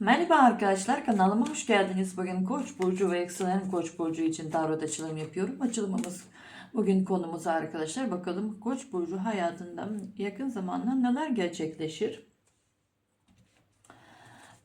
Merhaba arkadaşlar kanalıma hoş geldiniz. Bugün Koç burcu ve yükselen Koç burcu için tarot açılım yapıyorum. Açılımımız bugün konumuz arkadaşlar. Bakalım Koç burcu hayatında yakın zamanda neler gerçekleşir?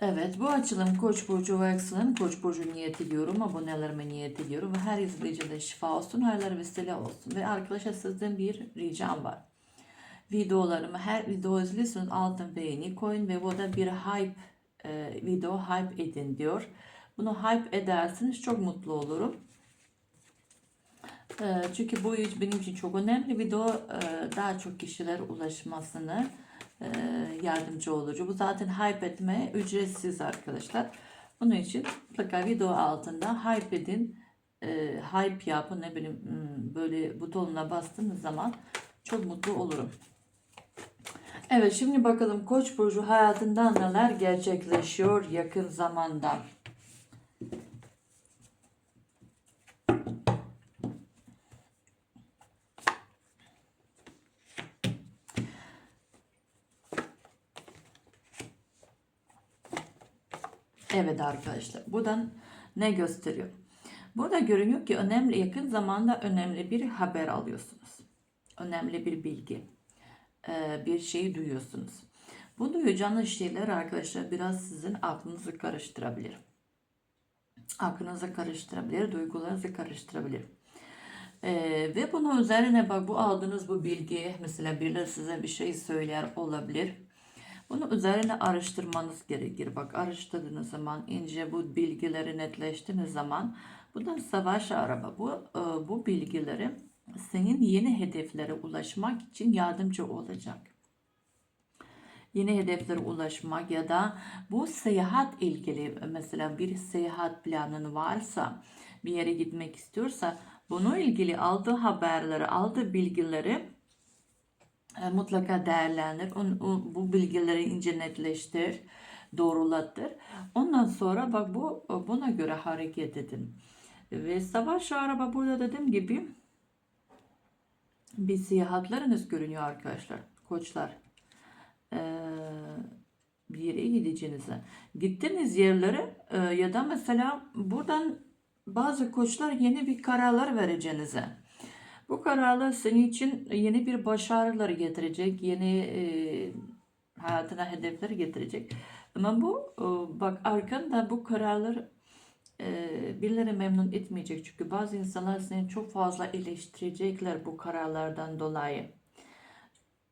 Evet bu açılım Koç burcu ve yükselen Koç burcu niyet ediyorum. Abonelerime niyet ediyorum ve her izleyicide şifa olsun, hayırlar vesile olsun. Ve arkadaşlar sizden bir ricam var videolarımı her video izliyorsunuz altın beğeni koyun ve bu da bir hype e, video hype edin diyor. Bunu hype ederseniz çok mutlu olurum. E, çünkü bu iş benim için çok önemli. Video e, daha çok kişilere ulaşmasını e, yardımcı olucu. Bu zaten hype etme ücretsiz arkadaşlar. Bunun için mutlaka video altında hype edin. E, hype yapın ne bileyim hmm, böyle butonuna bastığınız zaman çok mutlu olurum. Evet şimdi bakalım Koç burcu hayatında neler gerçekleşiyor yakın zamanda. Evet arkadaşlar buradan ne gösteriyor? Burada görünüyor ki önemli yakın zamanda önemli bir haber alıyorsunuz. Önemli bir bilgi bir şey duyuyorsunuz. Bu duyacağınız şeyler arkadaşlar biraz sizin aklınızı karıştırabilir. Aklınızı karıştırabilir, duygularınızı karıştırabilir. Ee, ve bunun üzerine bak bu aldığınız bu bilgi mesela birileri size bir şey söyler olabilir. Bunu üzerine araştırmanız gerekir. Bak araştırdığınız zaman ince bu bilgileri netleştiğiniz zaman bundan savaş araba bu bu bilgileri senin yeni hedeflere ulaşmak için yardımcı olacak. Yeni hedeflere ulaşmak ya da bu seyahat ilgili mesela bir seyahat planın varsa bir yere gitmek istiyorsa bunu ilgili aldığı haberleri, aldığı bilgileri e, mutlaka değerlendir. bu bilgileri ince netleştir, doğrulattır. Ondan sonra bak bu buna göre hareket edin. Ve savaş araba burada dediğim gibi bir seyahatleriniz görünüyor arkadaşlar. Koçlar. Ee, bir yere gideceğinize. Gittiğiniz yerlere e, ya da mesela buradan bazı koçlar yeni bir kararlar vereceğinize. Bu kararlar senin için yeni bir başarılar getirecek. Yeni e, hayatına hedefler getirecek. Ama bu e, bak arkanda bu kararlar birileri memnun etmeyecek. Çünkü bazı insanlar seni çok fazla eleştirecekler bu kararlardan dolayı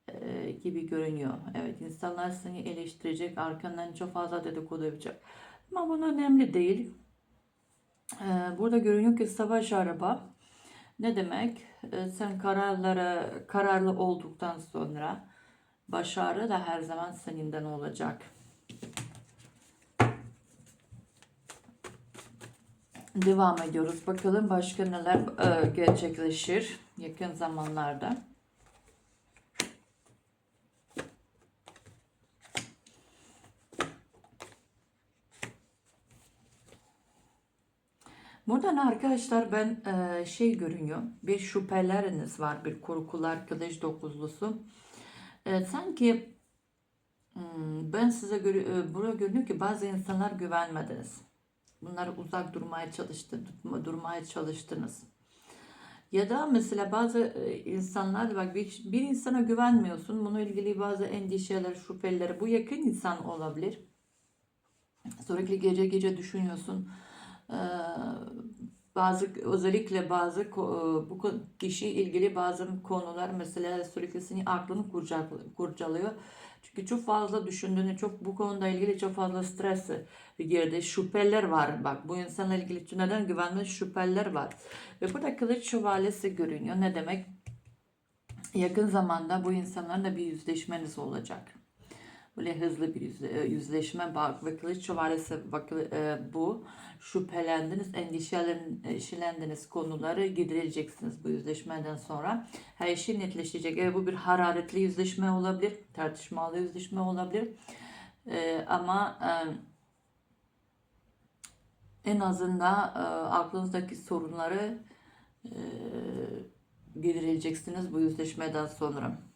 e, gibi görünüyor. Evet insanlar seni eleştirecek, arkandan çok fazla dedikodu yapacak. Ama bu önemli değil. E, burada görünüyor ki savaş araba ne demek? Sen kararlara kararlı olduktan sonra başarı da her zaman seninden olacak. Devam ediyoruz. Bakalım başka neler e, gerçekleşir yakın zamanlarda. Buradan arkadaşlar ben e, şey görünüyor. Bir şüpheleriniz var. Bir korkular kılıç dokuzlusu. E, sanki hmm, ben size göre, e, buraya görünüyor ki bazı insanlar güvenmediniz. Bunları uzak durmaya çalıştı, durmaya çalıştınız. Ya da mesela bazı e, insanlar bak bir, bir insana güvenmiyorsun. Bununla ilgili bazı endişeler, şüpheler. Bu yakın insan olabilir. Sürekli gece gece düşünüyorsun. Ee, bazı özellikle bazı e, bu kişi ilgili bazı konular mesela sürekli senin aklını kurcalıyor. Çünkü çok fazla düşündüğünü, çok bu konuda ilgili çok fazla stres girdi. Şüpheler var. Bak bu insanla ilgili neden güvenme şüpheler var. Ve burada kılıç şövalyesi görünüyor. Ne demek? Yakın zamanda bu insanlarla bir yüzleşmeniz olacak. Böyle hızlı bir yüzleşme bak ve kılıç şövalyesi bak, e, bu şüphelendiniz, endişelendiniz konuları gidereceksiniz bu yüzleşmeden sonra. Her şey netleşecek. Evet, bu bir hararetli yüzleşme olabilir, tartışmalı yüzleşme olabilir. Ee, ama e, en azından e, aklınızdaki sorunları e, gidereceksiniz bu yüzleşmeden sonra.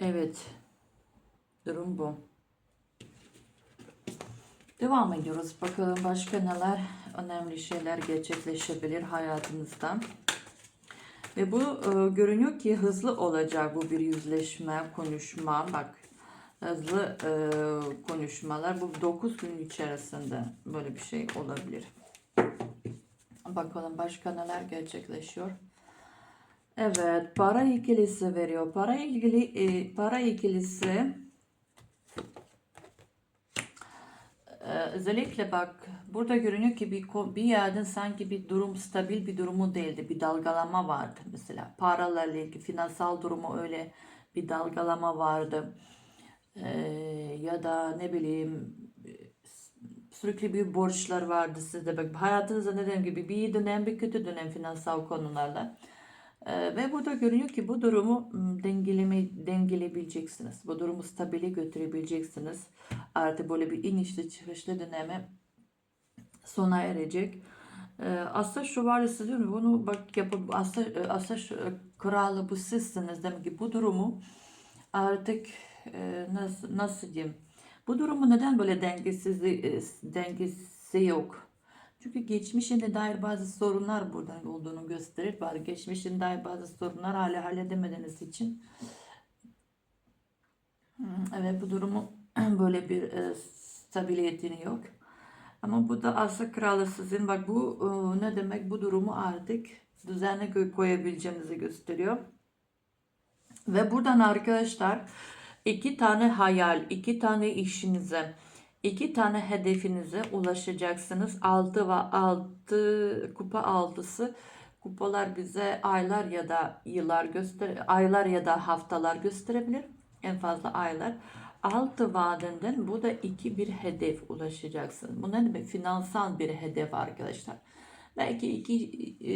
Evet. Durum bu. Devam ediyoruz. Bakalım başka neler önemli şeyler gerçekleşebilir hayatımızda. Ve bu e, görünüyor ki hızlı olacak bu bir yüzleşme, konuşma. Bak hızlı e, konuşmalar bu 9 gün içerisinde böyle bir şey olabilir. Bakalım başka neler gerçekleşiyor. Evet, para ikilisi veriyor. Para ilgili e, para ikilisi e, özellikle bak burada görünüyor ki bir bir yerden sanki bir durum stabil bir durumu değildi. Bir dalgalama vardı mesela. Paralarla ilgili finansal durumu öyle bir dalgalama vardı. E, ya da ne bileyim sürekli bir borçlar vardı sizde. Bak hayatınızda dediğim gibi bir iyi dönem bir kötü dönem finansal konularla. Ee, ve burada görünüyor ki bu durumu m, dengeleme, dengeleyebileceksiniz. Bu durumu stabile götürebileceksiniz. Artık böyle bir inişli çıkışlı döneme sona erecek. Ee, aslında şu var diyorum bunu bak yapıp aslında, aslında şu, e, kralı bu sizsiniz demek ki bu durumu artık e, nasıl, nasıl diyeyim bu durumu neden böyle dengesiz e, dengesi yok? Çünkü geçmişine dair bazı sorunlar buradan olduğunu gösterir. Bazı geçmişine dair bazı sorunlar hala halledemediğiniz için. Hmm, Evet bu durumu böyle bir e, stabiliyetini yok. Ama bu da aslı kralı sizin. Bak bu e, ne demek? Bu durumu artık düzenli koy- koyabileceğinizi gösteriyor. Ve buradan arkadaşlar iki tane hayal, iki tane işinize, iki tane hedefinize ulaşacaksınız. Altı ve altı kupa altısı kupalar bize aylar ya da yıllar göster aylar ya da haftalar gösterebilir. En fazla aylar. Altı vadenden bu da iki bir hedef ulaşacaksın. Bu ne demek? Finansal bir hedef arkadaşlar. Belki iki e,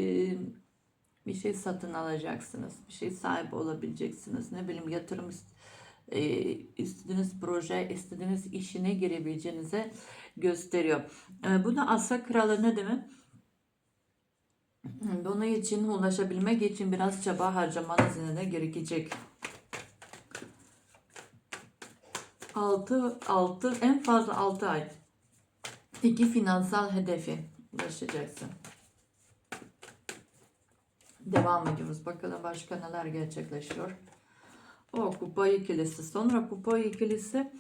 bir şey satın alacaksınız. Bir şey sahip olabileceksiniz. Ne bileyim yatırım e, istediğiniz proje, istediğiniz işine girebileceğinize gösteriyor. E, bu da asa kralı ne demek? Bunun için ulaşabilmek için biraz çaba harcamanız yine de gerekecek. 6, 6 en fazla 6 ay. İki finansal hedefi ulaşacaksın. Devam ediyoruz. Bakalım başka neler gerçekleşiyor. O kupa ikilisi. Sonra kupa ikilisi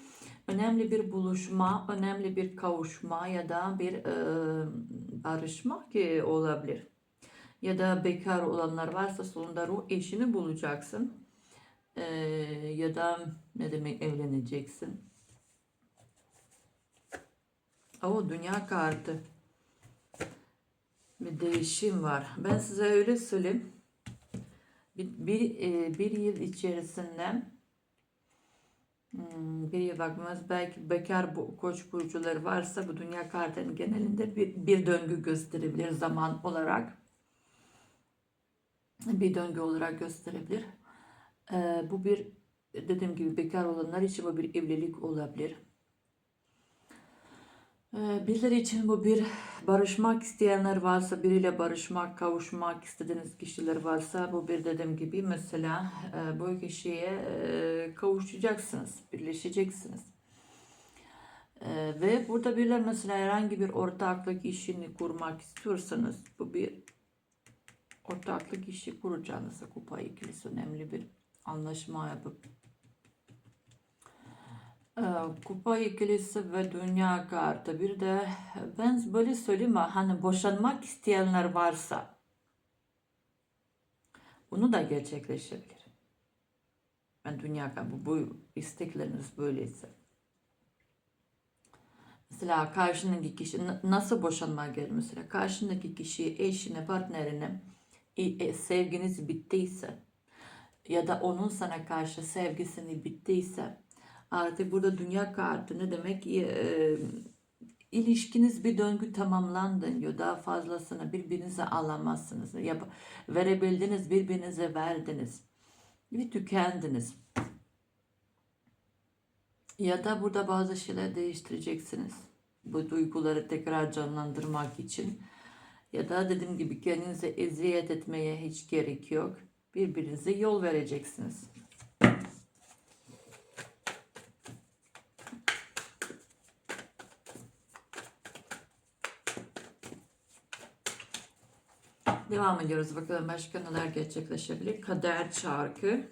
önemli bir buluşma, önemli bir kavuşma ya da bir e, barışma ki olabilir. Ya da bekar olanlar varsa sonunda ruh eşini bulacaksın. E, ya da ne demek evleneceksin. O dünya kartı. Bir değişim var. Ben size öyle söyleyeyim. Bir, bir, e, bir yıl içerisinde hmm, bir yıl bakmaz belki bekar bu, koç burcuları varsa bu dünya kartının genelinde bir, bir döngü gösterebilir zaman olarak. Bir döngü olarak gösterebilir. Ee, bu bir dediğim gibi bekar olanlar için bu bir evlilik olabilir. Ee, Bizler için bu bir barışmak isteyenler varsa, biriyle barışmak, kavuşmak istediğiniz kişiler varsa bu bir dediğim gibi mesela e, bu kişiye e, kavuşacaksınız, birleşeceksiniz. E, Ve burada biriler mesela herhangi bir ortaklık işini kurmak istiyorsanız bu bir ortaklık işi kuracağınızda kupa ikilisi önemli bir anlaşma yapıp Kupa ikilisi ve dünya kartı. Bir de ben böyle söyleyeyim? Hani boşanmak isteyenler varsa bunu da gerçekleşebilir. Ben dünya kartı. Bu, istekleriniz böyleyse. Mesela karşındaki kişi nasıl boşanmaya gelir mesela? Karşındaki kişi eşine, partnerine e, e, sevginiz bittiyse ya da onun sana karşı sevgisini bittiyse artık burada dünya kartı ne demek? E, ilişkiniz bir döngü tamamlandı diyor. Daha fazlasını birbirinize alamazsınız. Yap verebildiniz, birbirinize verdiniz. Ve tükendiniz. Ya da burada bazı şeyler değiştireceksiniz. Bu duyguları tekrar canlandırmak için. Ya da dediğim gibi kendinize eziyet etmeye hiç gerek yok. Birbirinize yol vereceksiniz. Devam ediyoruz bakalım başka neler gerçekleşebilir. Kader çarkı.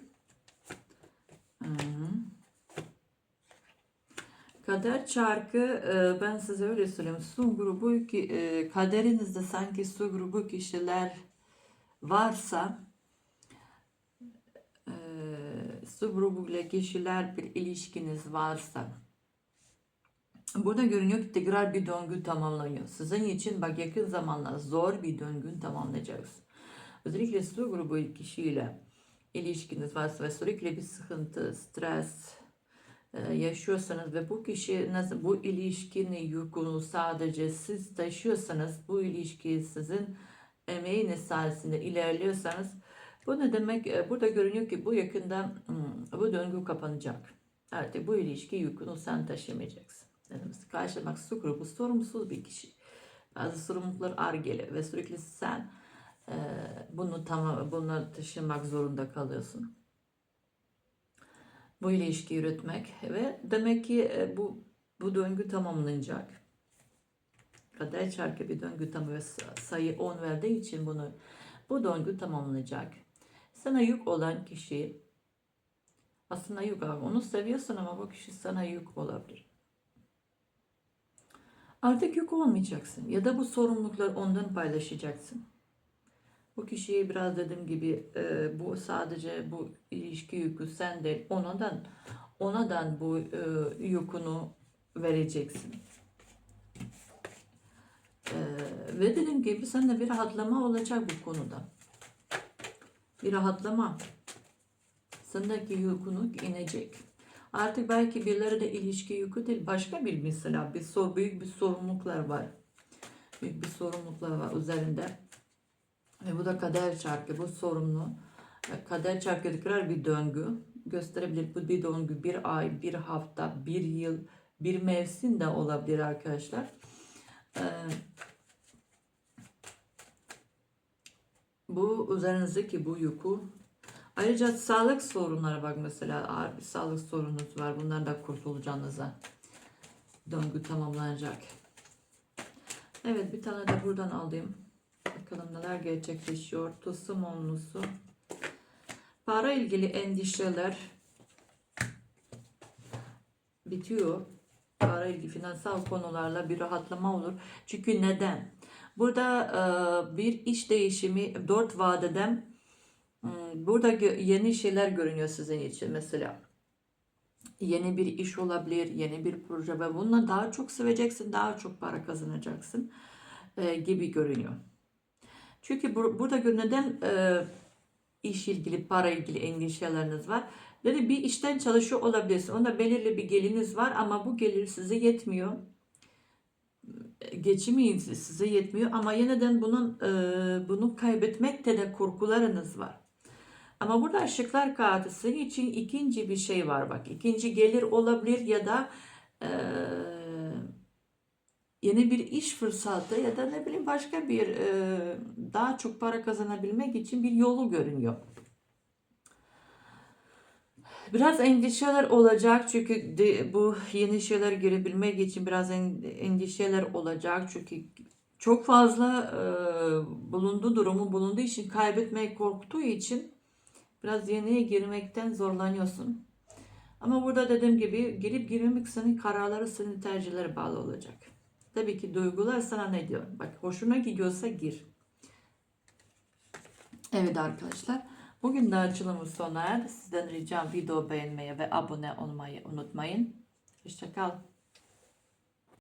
Hı. Kader çarkı e, ben size öyle söyleyeyim. Su grubu ki e, kaderinizde sanki su grubu kişiler varsa e, su grubuyla kişiler bir ilişkiniz varsa burada görünüyor ki tekrar bir döngü tamamlanıyor. Sizin için bak yakın zamanla zor bir döngü tamamlayacaksın. Özellikle su grubu kişiyle ilişkiniz varsa ve sürekli bir sıkıntı, stres, e, yaşıyorsanız ve bu kişi nasıl bu ilişkinin yükünü sadece siz taşıyorsanız bu ilişki sizin emeğiniz sayesinde ilerliyorsanız bu ne demek? E, Burada görünüyor ki bu yakında hmm, bu döngü kapanacak. Artık bu ilişki yükünü sen taşımayacaksın. Yani karşılamak su grubu sorumsuz bir kişi. Bazı sorumluluklar ağır gelir ve sürekli sen e, bunu tamam bunu taşımak zorunda kalıyorsun bu ilişkiyi yürütmek ve demek ki e, bu bu döngü tamamlanacak. Kader çarkı bir döngü tam ve sayı 10 verdiği için bunu bu döngü tamamlanacak. Sana yük olan kişi aslında yük abi. Onu seviyorsun ama bu kişi sana yük olabilir. Artık yük olmayacaksın ya da bu sorumlulukları ondan paylaşacaksın. Bu kişiye biraz dediğim gibi e, bu sadece bu ilişki yükü sen değil onadan onadan bu e, yükünü vereceksin. E, ve dediğim gibi sende bir rahatlama olacak bu konuda. Bir rahatlama. Sendeki yükünü inecek. Artık belki birileri de ilişki yükü değil başka bir mesela bir sor büyük bir sorumluluklar var. Büyük bir sorumluluklar var üzerinde. Ve bu da kader çarkı, bu sorumlu. E, Kader çarkı tekrar bir döngü gösterebilir. Bu bir döngü, bir ay, bir hafta, bir yıl, bir mevsim de olabilir arkadaşlar. Ee, bu üzerinizdeki bu yükü Ayrıca sağlık sorunları bak mesela ağır bir sağlık sorununuz var. Bundan da kurtulacağınıza döngü tamamlanacak. Evet bir tane de buradan alayım. Bakalım neler gerçekleşiyor. Tılsım onlusu. Para ilgili endişeler bitiyor. Para ilgili finansal konularla bir rahatlama olur. Çünkü neden? Burada bir iş değişimi dört vadeden burada gö- yeni şeyler görünüyor sizin için mesela. Yeni bir iş olabilir, yeni bir proje ve bununla daha çok seveceksin, daha çok para kazanacaksın e, gibi görünüyor. Çünkü bu, burada neden e, iş ilgili, para ilgili endişeleriniz var? Dedi bir işten çalışıyor olabilirsin. Onda belirli bir geliriniz var ama bu gelir size yetmiyor. Geçimi size yetmiyor ama yeniden bunun e, bunu kaybetmekte de korkularınız var. Ama burada ışıklar kartı senin için ikinci bir şey var bak. İkinci gelir olabilir ya da e, yeni bir iş fırsatı ya da ne bileyim başka bir e, daha çok para kazanabilmek için bir yolu görünüyor. Biraz endişeler olacak çünkü de, bu yeni şeyler görebilmek için biraz en- endişeler olacak çünkü çok fazla e, bulunduğu durumu bulunduğu için kaybetmeyi korktuğu için biraz yeniye girmekten zorlanıyorsun. Ama burada dediğim gibi girip girmemek senin kararları, senin tercihlere bağlı olacak. Tabii ki duygular sana ne diyor? Bak hoşuna gidiyorsa gir. Evet arkadaşlar. Bugün de açılımımız sona erdi. Sizden ricam video beğenmeyi ve abone olmayı unutmayın. Hoşçakal.